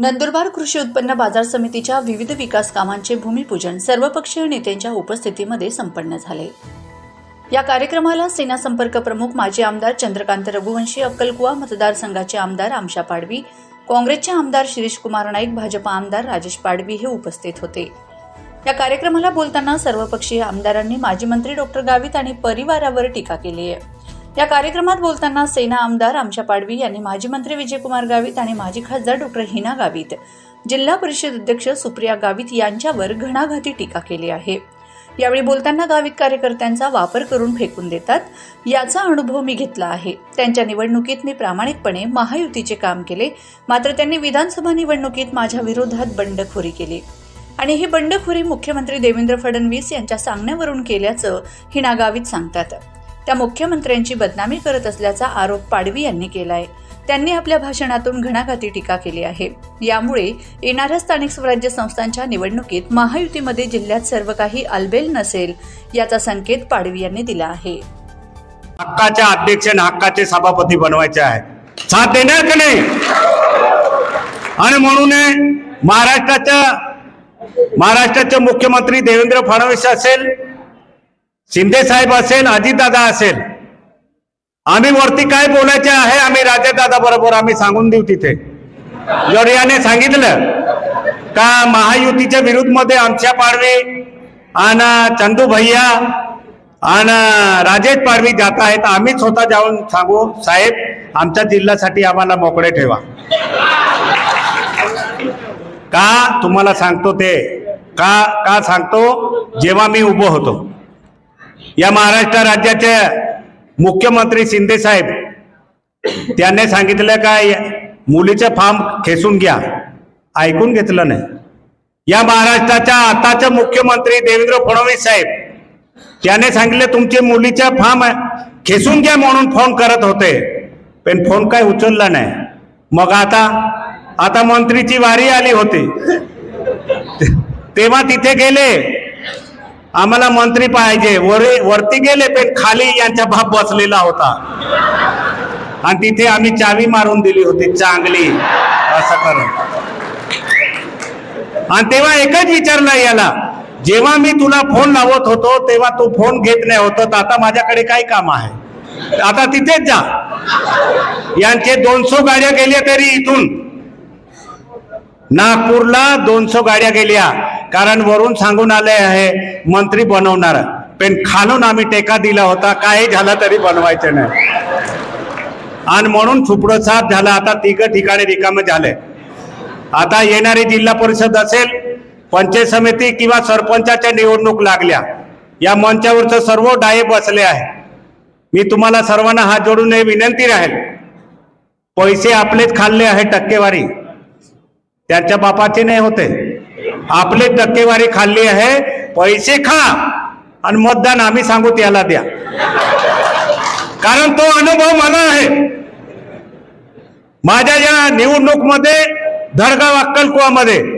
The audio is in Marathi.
नंदुरबार कृषी उत्पन्न बाजार समितीच्या विविध विकास कामांचे भूमिपूजन सर्वपक्षीय नेत्यांच्या उपस्थितीमध्ये संपन्न झाले. या कार्यक्रमाला सेना संपर्क प्रमुख माजी आमदार चंद्रकांत रघुवंशी अक्कलकुवा मतदारसंघाचे आमदार आमशा पाडवी काँग्रेसचे आमदार शिरीष कुमार नाईक भाजपा आमदार राजेश पाडवी हे उपस्थित होते. या कार्यक्रमाला बोलताना सर्वपक्षीय आमदारांनी माजी मंत्री डॉक्टर गावित आणि परिवारावर टीका केली आहे. या कार्यक्रमात बोलताना सेना आमदार आमच्या पाडवी यांनी माजी मंत्री विजयकुमार गावित आणि माजी खासदार डॉक्टर हिना गावित जिल्हा परिषद अध्यक्ष सुप्रिया गावित यांच्यावर घणाघाती टीका केली आहे. यावेळी बोलताना गावित कार्यकर्त्यांचा वापर करून फेकून देतात याचा अनुभव मी घेतला आहे. त्यांच्या निवडणुकीत मी प्रामाणिकपणे महायुतीचे काम केले मात्र त्यांनी विधानसभा निवडणुकीत माझ्या विरोधात बंडखोरी केली. आणि ही बंडखोरी मुख्यमंत्री देवेंद्र फडणवीस यांच्या सांगण्यावरून केल्याचं हिना गावित सांगतात. त्या मुख्यमंत्र्यांची बदनामी करत असल्याचा आरोप पाडवी यांनी केलाय. त्यांनी आपल्या भाषणातून घणाघाती टीका केली आहे. यामुळे येणाऱ्या स्थानिक स्वराज्य संस्थांच्या निवडणुकीत महायुतीमध्ये जिल्ह्यात सर्व काही अलबेल नसेल याचा संकेत पाडवी यांनी दिला आहे. हक्काच्या अध्यक्ष आणि हक्काचे सभापती बनवायचे आहे साथ देणार का नाही? आणि म्हणून महाराष्ट्राच्या महाराष्ट्राचे मुख्यमंत्री देवेंद्र फडणवीस असेल शिंदे साहेब असेल अजितदादा असेल आम्ही वरती काय बोलायचे आहे आम्ही राजेदादा बरोबर आम्ही सांगून देऊ तिथे. जोडियाने सांगितलं का महायुतीच्या विरुद्धमध्ये आमच्या पाडवे आणि चंदू भैया आणि राजेश पाडवी जात आहेत आम्ही स्वतः जाऊन सांगू साहेब आमच्या जिल्ह्यासाठी आम्हाला मोकळे ठेवा. का तुम्हाला सांगतो ते? का का सांगतो? जेव्हा मी उभं होतो. या महाराष्ट्र राज्याचे मुख्यमंत्री शिंदे साहेब त्यांनी सांगितलं काय मुलीचे फार्म खेचून घ्या. ऐकून घेतलं नाही. या महाराष्ट्राच्या आताचे मुख्यमंत्री देवेंद्र फडणवीस साहेब त्याने सांगितले तुमचे मुलीच्या फॉर्म खेचून घ्या म्हणून फोन करत होते. पण फोन काय उचलला नाही. मग आता आता मंत्रीची वारी आली होती. तेव्हा तिथे गेले. आम्हाला मंत्री पाहिजे. वरे वरती गेले पण खाली यांचा बाप बसलेला होता. आणि तिथे आम्ही चावी मारून दिली होती चांगली. असं करून. आणि तेव्हा एकच विचारलं याला जेव्हा मी तुला फोन लावत होतो तेव्हा तू फोन घेत नाही होत. तर आता माझ्याकडे काय काम आहे? आता तिथेच जा. यांचे दोनशे गाड्या गेल्या तरी इथून. नागपूरला दोनशे गाड्या गेल्या. कारण वरून सांगून आले आहे मंत्री बनवणार. पण खालून आम्ही टेका दिला होता काही झालं तरी बनवायचं नाही. आणि म्हणून सुप्रसाद झाला आता तिघ ठिकाणी रिकामे झाले. आता येणारी जिल्हा परिषद असेल पंचायत समिती किंवा सरपंचाच्या निवडणूक लागल्या. या मंचावरचं सर्व डाये बसले आहे. मी तुम्हाला सर्वांना हात जोडून हे विनंती राहील. पैसे आपलेच खाल्ले आहे टक्केवारी. त्यांच्या बापाचे नाही होते. आपले टक्केवारी खाल्ली आहे पैसे खा आणि मतदान आम्ही सांगू त्याला द्या. कारण तो अनुभव मला आहे. माझ्या या निवडणूकमध्ये धडगाव अक्कलकुवामध्ये